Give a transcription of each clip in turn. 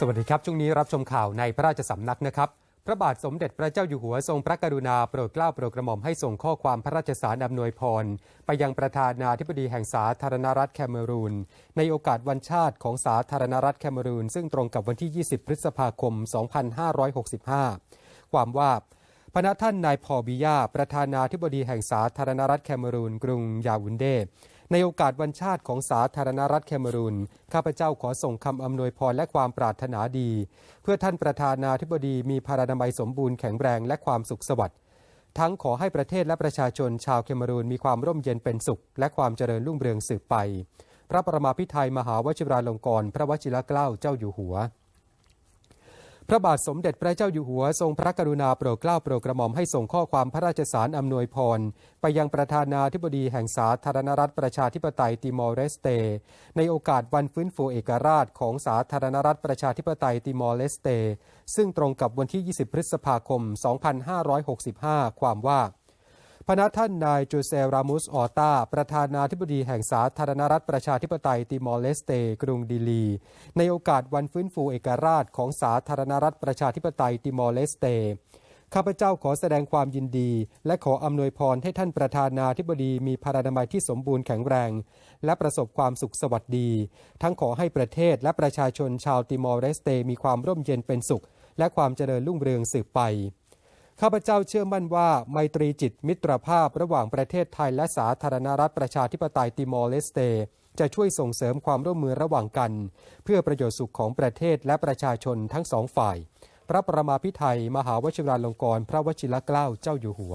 สวัสดีครับ ช่วงนี้รับชมข่าวในพระราชสำนักนะครับ พระบาทสมเด็จพระเจ้าอยู่หัวทรงพระกรุณาโปรดเกล้าโปรดกระหม่อมให้ส่งข้อความพระราชสารอำนวยพร ไปยังประธานาธิบดีแห่งสาธารณรัฐแคเมรูน ในโอกาสวันชาติของสาธารณรัฐแคเมรูน ซึ่งตรงกับวันที่ 20 พฤษภาคม 2565 ความว่าพระท่านนายพอบิยาประธานาธิบดีแห่งสาธารณรัฐแคเมรูน กรุงยาวุนเด ในโอกาสวันชาติของสาธารณรัฐแคเมรูน ข้าพเจ้าขอส่งคำอำนวยพรและความปรารถนาดี เพื่อท่านประธานาธิบดีมีพารานามัยสมบูรณ์แข็งแรงและความสุขสวัสดิ์ ทั้งขอให้ประเทศและประชาชนชาวเคเมรูนมีความร่มเย็นเป็นสุข และความเจริญรุ่งเรืองสืบไป พระประมาพิไทยมหาวชิราลงกรณ์พระวชิรเกล้าเจ้าอยู่หัว พระบาทสมเด็จพระเจ้าอยู่หัวทรงพระกรุณาโปรดเกล้าโปรดกระหม่อมให้ส่งข้อความพระราชสารอำนวยพร ไปยังประธานาธิบดีแห่งสาธารณรัฐประชาธิปไตยติมอร์เลสเต ในโอกาสวันฟื้นฟูเอกราชของสาธารณรัฐประชาธิปไตยติมอร์เลสเต ซึ่งตรงกับวันที่ 20 พฤษภาคม 2565 ความว่า พระท่านนายจูเซรามุสออตาประธานาธิบดีแห่งสาธารณรัฐประชาธิปไตยติมอร์เลสเต กรุงดิลี ในโอกาสวันฟื้นฟูเอกราชของสาธารณรัฐประชาธิปไตยติมอร์เลสเตข้าพเจ้าขอแสดงความยินดี และขออำนวยพรให้ท่านประธานาธิบดีมีพารานามัยที่สมบูรณ์แข็งแรง และประสบความสุขสวัสดี ทั้งขอให้ประเทศและประชาชนชาวติมอร์เลสเตมีความร่มเย็นเป็นสุข และความเจริญรุ่งเรืองสืบไป ข้าพเจ้าเชื่อมั่นว่าไมตรีจิตมิตรภาพระหว่างประเทศไทยและสาธารณรัฐประชาธิปไตยติมอร์เลสเต จะช่วยส่งเสริมความร่วมมือระหว่างกัน เพื่อประโยชน์สุขของประเทศและประชาชนทั้งสองฝ่าย พระประมาพิไทยมหาวชิราลงกรณ์พระวชิรเกล้าเจ้าอยู่หัว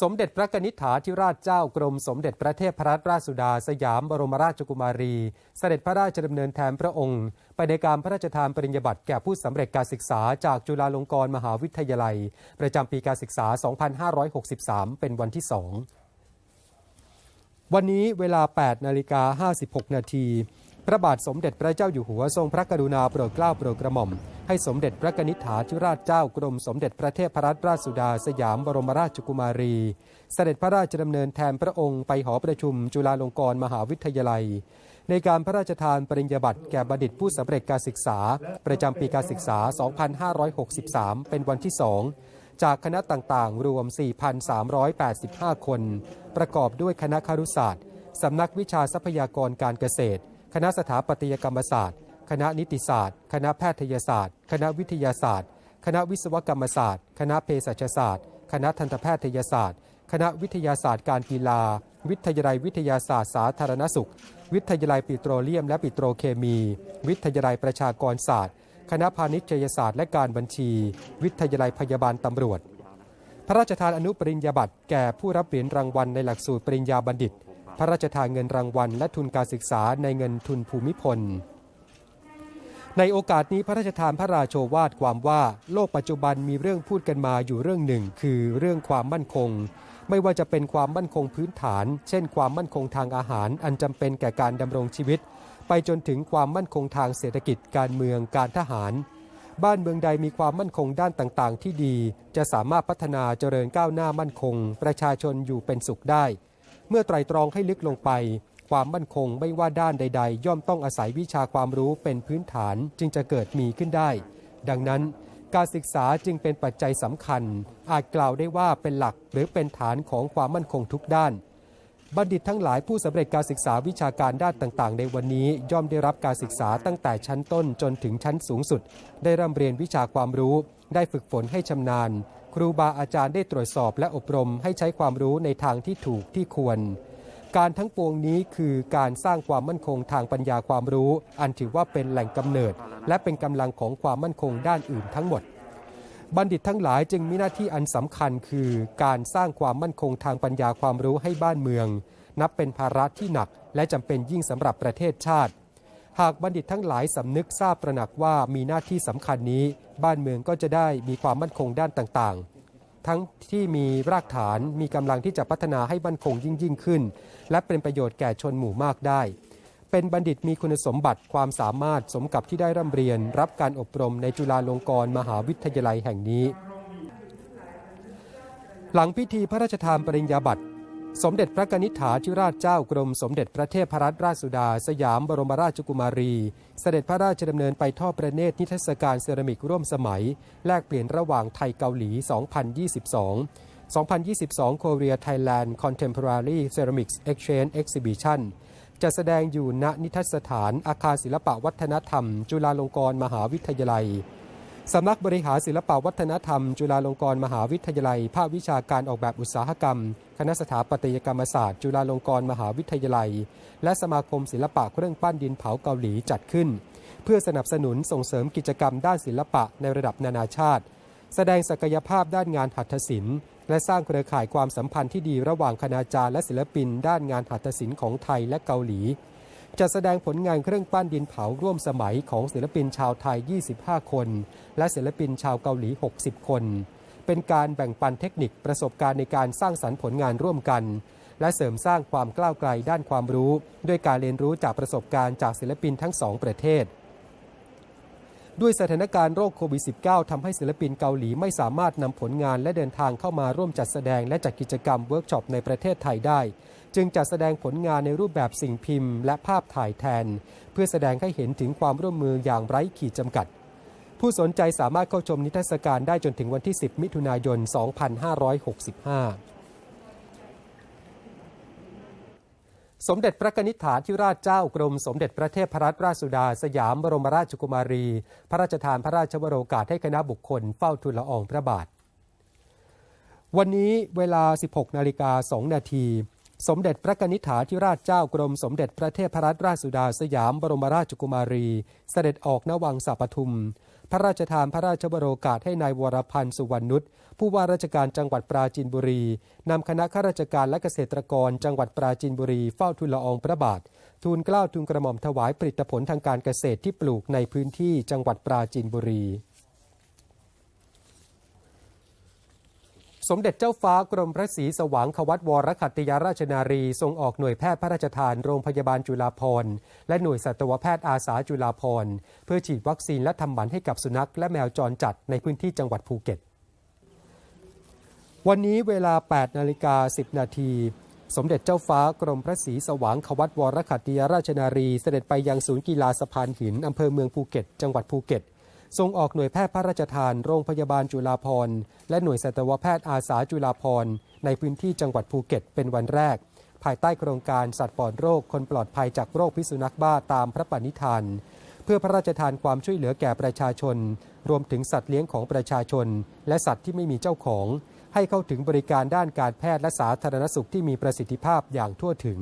สมเด็จพระนิษฐาธิราชเจ้ากรมสมเด็จพระเทพรัตนราชสุดาสยามบรมราชกุมารี เสด็จพระราชดำเนินแทนพระองค์ ไปในการพระราชทานปริญญาบัตรแก่ผู้สำเร็จการศึกษาจากจุฬาลงกรณ์มหาวิทยาลัย ประจำปีการศึกษา 2563 เป็นวันที่สองวันนี้เวลา 8 นาฬิกา 56 นาที พระบาทสมเด็จพระเจ้าอยู่หัวทรงพระกรุณาโปรดเกล้าโปรดกระหม่อม ให้สมเด็จพระกนิษฐาธิราชเจ้ากรมสมเด็จพระเทพรัตนราชสุดาสยามบรมราชกุมารี เสด็จพระราชดำเนินแทนพระองค์ไปหอประชุมจุฬาลงกรณ์มหาวิทยาลัย ในการพระราชทานปริญญาบัตรแก่บัณฑิตผู้สำเร็จการศึกษา ประจำปีการศึกษา 2563 เป็นวันที่สองจากคณะต่างๆ รวม 4,385 คน ประกอบด้วยคณะคารุศาสตร์สำนักวิชาทรัพยากรการเกษตร คณะสถาปัตยกรรมศาสตร์ คณะนิติศาสตร์ คณะแพทยศาสตร์ คณะวิทยาศาสตร์ คณะวิศวกรรมศาสตร์ คณะเภสัชศาสตร์ คณะทันตแพทยศาสตร์ คณะวิทยาศาสตร์การกีฬา วิทยาลัยวิทยาศาสตร์สาธารณสุข วิทยาลัยปิโตรเลียมและปิโตรเคมี วิทยาลัยประชากรศาสตร์ คณะพาณิชยศาสตร์และการบัญชี วิทยาลัยพยาบาลตำรวจ พระราชทานอนุปริญญาบัตรแก่ผู้รับเหรียญรางวัลในหลักสูตรปริญญาบัณฑิต พระราชทานเงินรางวัล และทุนการศึกษาในเงินทุนภูมิพล ในโอกาสนี้พระราชทานพระราโชวาทความว่าโลกปัจจุบันมีเรื่องพูดกันมาอยู่เรื่องหนึ่ง คือเรื่องความมั่นคง ไม่ว่าจะเป็นความมั่นคงพื้นฐาน เช่น ความมั่นคงทางอาหาร อันจำเป็นแก่การดำรงชีวิต ไปจนถึงความมั่นคงทางเศรษฐกิจการเมืองการทหารบ้านเมืองใดมีความมั่นคงด้านต่างๆ ที่ดี จะสามารถพัฒนาเจริญก้าวหน้ามั่นคง ประชาชนอยู่เป็นสุขได้ เมื่อไตรตรองให้ลึกลงไป ความมั่นคงไม่ว่าด้านใด ๆ ย่อมต้องอาศัยวิชาความรู้เป็นพื้นฐานจึงจะเกิดมีขึ้นได้ ดังนั้นการศึกษาจึงเป็นปัจจัยสำคัญ อาจกล่าวได้ว่าเป็นหลักหรือเป็นฐานของความมั่นคงทุกด้าน บัณฑิตทั้งหลายผู้สำเร็จการศึกษาวิชาการด้านต่างๆ ในวันนี้ย่อมได้รับการศึกษาตั้งแต่ชั้นต้นจนถึงชั้นสูงสุด ได้ร่ำเรียนวิชาความรู้ ได้ฝึกฝนให้ชำนาญ ครูบาอาจารย์ได้ตรวจสอบและอบรมให้ใช้ความรู้ในทางที่ถูกที่ควร การทั้งปวงนี้คือการสร้างความมั่นคงทางปัญญาความรู้ อันถือว่าเป็นแหล่งกำเนิด และเป็นกำลังของความมั่นคงด้านอื่นทั้งหมด บัณฑิตทั้งหลายจึงมีหน้าที่อันสำคัญคือ การสร้างความมั่นคงทางปัญญาความรู้ให้บ้านเมือง นับเป็นภาระที่หนัก และจำเป็นยิ่งสำหรับประเทศชาติหากบัณฑิตทั้งหลายสำนึกทราบประหนักว่ามีหน้าที่สำคัญนี้ บ้านเมืองก็จะได้มีความมั่นคงด้านต่างๆ ทั้งที่มีรากฐานมีกำลังที่จะพัฒนาให้มั่นคงยิ่งยิ่งขึ้น และเป็นประโยชน์แก่ชนหมู่มากได้ เป็นบัณฑิตมีคุณสมบัติความสามารถสมกับที่ได้ร่ำเรียน รับการอบรมในจุฬาลงกรณ์มหาวิทยาลัยแห่งนี้ หลังพิธีพระราชทานปริญญาบัตร สมเด็จพระกนิษฐาธิราชเจ้ากรมสมเด็จพระเทพรัตนราชสุดา สยามบรมราชกุมารี เสด็จพระราชดำเนินไปทอดประเนตรนิทรรศการเซรามิกร่วมสมัย แลกเปลี่ยนระหว่างไทยเกาหลี 2022 2022 Korea Thailand Contemporary Ceramics Exchange Exhibition จะแสดงอยู่ณนิทรรศฐานอาคารศิลปวัฒนธรรม จุฬาลงกรณ์มหาวิทยาลัย สำนักบริหารศิลปวัฒนธรรม จุฬาลงกรณ์มหาวิทยาลัย ภาควิชาการออกแบบอุตสาหกรรม คณะสถาปัตยกรรมศาสตร์ จุฬาลงกรณ์มหาวิทยาลัย และสมาคมศิลปะเครื่องปั้นดินเผาเกาหลีจัดขึ้น เพื่อสนับสนุนส่งเสริมกิจกรรมด้านศิลปะในระดับนานาชาติ แสดงศักยภาพด้านงานหัตถศิลป์ และสร้างเครือข่ายความสัมพันธ์ที่ดีระหว่างคณาจารย์และศิลปิน ด้านงานหัตถศิลป์ของไทยและเกาหลี จะแสดงผลงานเครื่องปั้นดินเผาร่วมสมัยของศิลปินชาวไทย 25 คน และศิลปินชาวเกาหลี 60 คน เป็นการแบ่งปันเทคนิคประสบการณ์ในการสร้างสรรค์ผลงานร่วมกัน และเสริมสร้างความกล้าวไกลด้านความรู้ ด้วยการเรียนรู้จากประสบการณ์จากศิลปินทั้งสองประเทศ ด้วยสถานการณ์โรคโควิด -19 ทำให้ศิลปินเกาหลีไม่สามารถนำผลงานและเดินทางเข้ามาร่วมจัดแสดงและจัดกิจกรรมเวิร์กช็อปในประเทศไทยได้ จึงจัดแสดงผลงานในรูปแบบสิ่งพิมพ์ และภาพถ่ายแทน เพื่อแสดงให้เห็นถึงความร่วมมืออย่างไร้ขีดจำกัด ผู้สนใจสามารถเข้าชมนิทรรศการได้จนถึงวันที่ 10 มิถุนายน 2565 สมเด็จพระนิษฐาธิราชเจ้ากรมสมเด็จพระเทพรัตนราชสุดาสยามบรมราชกุมารี พระราชทานพระราชวโรกาสให้คณะบุคคลเฝ้าทูลละอองพระบาท วันนี้เวลา 16นาฬิกา2นาทีสมเด็จพระนิษฐาธิราชเจ้ากรมสมเด็จพระเทพรัตนราชสุดาสยามบรมราชกุมารี เสด็จออกนวังสัปทุม พระราชทานพระราชบรโอกาสให้นายวรพันธ์สุวรรณนุชผู้ว่าราชการจังหวัดปราจีนบุรีนำคณะข้าราชการและเกษตรกรจังหวัดปราจีนบุรีเฝ้าทูลละอองพระบาท ทูลเกล้าทูลกระหม่อมถวายผลิตผลทางการเกษตรที่ปลูกในพื้นที่จังหวัดปราจีนบุรี สมเด็จเจ้าฟ้ากรมพระศรีสว่างควัตวรคัตติยาราชนารี ทรงออกหน่วยแพทย์พระราชทานโรงพยาบาลจุฬาภรณ์และหน่วยสัตวแพทย์อาสาจุฬาภรณ์เพื่อฉีดวัคซีนและทำหมันให้กับสุนัขและแมวจรจัดในพื้นที่จังหวัดภูเก็ต วันนี้เวลา 8 นาฬิกา 10 นาทีสมเด็จเจ้าฟ้ากรมพระศรีสว่างควัตวรคัตติยาราชนารี เสด็จไปยังศูนย์กีฬาสะพานหินอำเภอเมืองภูเก็ต จังหวัดภูเก็ต ทรงออกหน่วยแพทย์พระราชทานโรงพยาบาลจุฬาภรณ์และหน่วยสัตวแพทย์อาสาจุฬาภรณ์ในพื้นที่จังหวัดภูเก็ตเป็นวันแรก ภายใต้โครงการสัตว์ปลอดโรคคนปลอดภัยจากโรคพิษสุนัขบ้าตามพระปณิธาน เพื่อพระราชทานความช่วยเหลือแก่ประชาชน รวมถึงสัตว์เลี้ยงของประชาชน และสัตว์ที่ไม่มีเจ้าของ ให้เข้าถึงบริการด้านการแพทย์และสาธารณสุขที่มีประสิทธิภาพอย่างทั่วถึง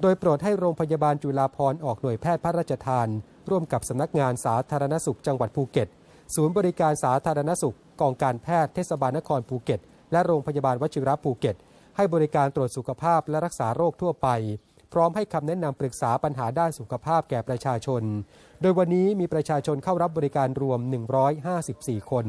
โดยโปรดให้โรงพยาบาลจุฬาภรณ์ออกหน่วยแพทย์พระราชทานร่วมกับสำนักงานสาธารณสุขจังหวัดภูเก็ต ศูนย์บริการสาธารณสุข กองการแพทย์เทศบาลนครภูเก็ต และโรงพยาบาลวชิระภูเก็ต ให้บริการตรวจสุขภาพและรักษาโรคทั่วไป พร้อมให้คำแนะนำปรึกษาปัญหาด้านสุขภาพแก่ประชาชน โดยวันนี้มีประชาชนเข้ารับบริการรวม 154 คน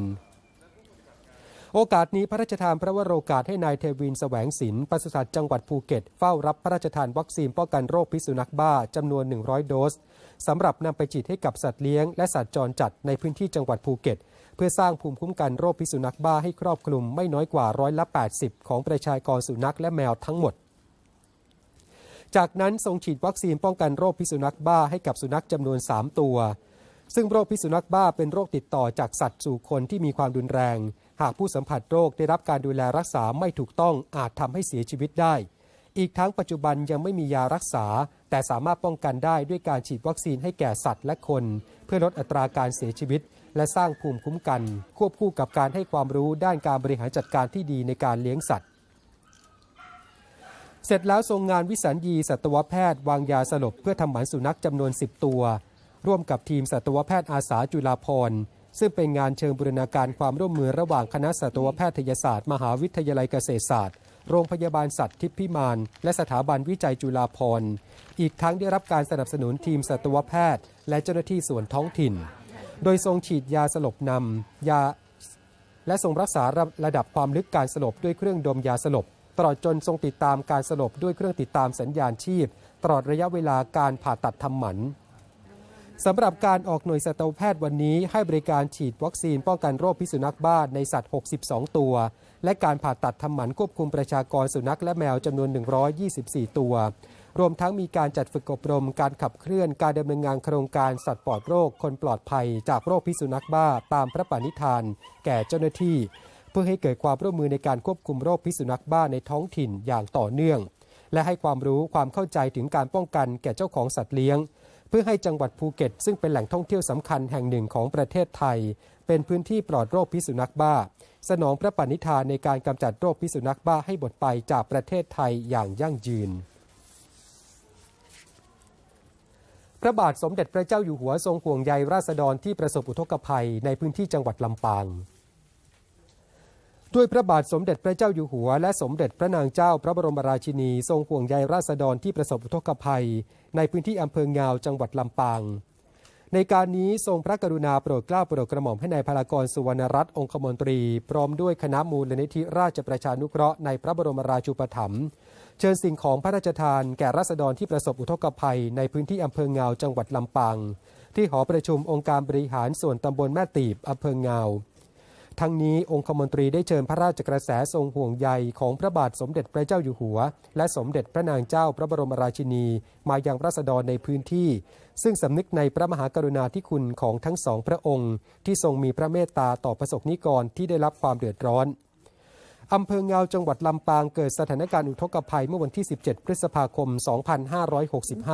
โอกาสนี้พระราชทานพระวโรกาสให้นายเทวินแสวงศิลป์ปศุสัตว์จังหวัดภูเก็ต เฝ้ารับพระราชทานวัคซีนป้องกันโรคพิษสุนัขบ้าจำนวน 100 โดส สำหรับนำไปฉีดให้กับสัตว์เลี้ยงและสัตว์จรจัดในพื้นที่จังหวัดภูเก็ต เพื่อสร้างภูมิคุ้มกันโรคพิษสุนัขบ้าให้ครอบคลุมไม่น้อยกว่าร้อยละ 80 ของประชากรสุนัขและแมวทั้งหมดจากนั้นทรงฉีดวัคซีนป้องกันโรคพิษสุนัขบ้าให้กับสุนัขจำนวน 3 ตัว ซึ่งโรคพิษสุนัขบ้าเป็นโรคติดต่อจากสัตว์สู่คนที่มีความรุนแรง หากผู้สัมผัสโรคได้รับการดูแลรักษาไม่ถูกต้องอาจทำให้เสียชีวิตได้ อีกทั้งปัจจุบันยังไม่มียารักษา แต่สามารถป้องกันได้ด้วยการฉีดวัคซีนให้แก่สัตว์และคน เพื่อลดอัตราการเสียชีวิต และสร้างภูมิคุ้มกัน ควบคู่กับการให้ความรู้ด้านการบริหารจัดการที่ดีในการเลี้ยงสัตว์ เสร็จแล้วทรงงานวิสัญญีสัตวแพทย์ วางยาสลบเพื่อทำหมันสุนัขจำนวน 10 ตัว ร่วมกับทีมสัตวแพทย์อาสาจุฬาภรณ์ซึ่งเป็นงานเชิงบูรณาการความร่วมมือระหว่างคณะสัตวแพทยศาสตร์ มหาวิทยาลัยเกษตรศาสตร์ โรงพยาบาลสัตว์ทิพย์พิมาน และสถาบันวิจัยจุฬาภรณ์ อีกทั้งได้รับการสนับสนุนทีมสัตวแพทย์ และเจ้าหน้าที่ส่วนท้องถิ่น โดยทรงฉีดยาสลบนำยาและทรงรักษาระดับความลึกการสลบด้วยเครื่องดมยาสลบ ตลอดจนทรงติดตามการสลบด้วยเครื่องติดตามสัญญาณชีพ ตลอดระยะเวลาการผ่าตัดทำหมัน สำหรับการออกหน่วยสัตวแพทย์วันนี้ให้บริการฉีดวัคซีนป้องกันโรคพิษสุนัขบ้าในสัตว์ 62 ตัว และการผ่าตัดทำหมันควบคุมประชากรสุนัขและแมวจำนวน 124 ตัว รวมทั้งมีการจัดฝึกอบรมการขับเคลื่อนการดำเนินงานโครงการสัตว์ปลอดโรคคนปลอดภัย จากโรคพิษสุนัขบ้าตามพระปณิธาน แก่เจ้าหน้าที่ เพื่อให้เกิดความร่วมมือในการควบคุมโรคพิษสุนัขบ้าในท้องถิ่นอย่างต่อเนื่อง และให้ความรู้ความเข้าใจถึงการป้องกันแก่เจ้าของสัตว์เลี้ยง เพื่อให้จังหวัดภูเก็ต ซึ่งเป็นแหล่งท่องเที่ยวสำคัญแห่งหนึ่งของประเทศไทย เป็นพื้นที่ปลอดโรคพิษสุนัขบ้า สนองพระปณิธานในการกำจัดโรคพิษสุนัขบ้าให้หมดไปจากประเทศไทยอย่างยั่งยืนพระบาทสมเด็จพระเจ้าอยู่หัวทรงห่วงใยราษฎรที่ประสบอุทกภัยในพื้นที่จังหวัดลำปาง ด้วยพระบาทสมเด็จพระเจ้าอยู่หัว และสมเด็จพระนางเจ้าพระบรมราชินีทรงห่วงใยราษฎรที่ประสบอุทกภัย ในพื้นที่อำเภองาวจังหวัดลำปาง ในการนี้ทรงพระกรุณาโปรดเกล้าโปรดกระหม่อมให้นายพลากรสุวรรณรัตน์องคมนตรี พร้อมด้วยคณะมูลนิธิราชประชานุเคราะห์ในพระบรมราชูปถัมภ์เชิญสิ่งของพระราชทานแก่ราษฎรที่ประสบอุทกภัย ในพื้นที่อำเภองาวจังหวัดลำปางที่หอประชุมองค์การบริหารส่วนตำบลแม่ตีบอำเภองาว ทั้งนี้องคมนตรีได้เชิญพระราชกระแสทรงห่วงใยของพระบาทสมเด็จพระเจ้าอยู่หัว และสมเด็จพระนางเจ้าพระบรมราชินี มายังราษฎรในพื้นที่ ซึ่งสำนึกในพระมหากรุณาธิคุณของทั้งสองพระองค์ ที่ทรงมีพระเมตตาต่อประสบนิกรที่ได้รับความเดือดร้อนอำเภอเงาจังหวัดลำปางเกิดสถานการณ์อุทกภัยเมื่อวันที่ 17 พฤษภาคม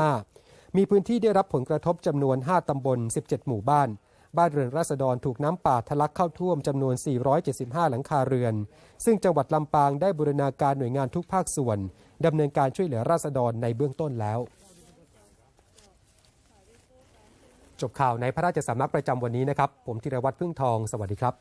2565 มีพื้นที่ได้รับผลกระทบจำนวน 5 ตำบล 17 หมู่บ้าน บ้านเรือนราษฎรถูกน้ำป่าทะลักเข้าท่วมจำนวน 475 หลังคาเรือน ซึ่งจังหวัดลำปางได้บูรณาการหน่วยงานทุกภาคส่วนดำเนินการช่วยเหลือราษฎรในเบื้องต้นแล้ว จบข่าวในพระราชสำนักประจำวันนี้นะครับ ผมธีรวัตรพึ่งทอง สวัสดีครับ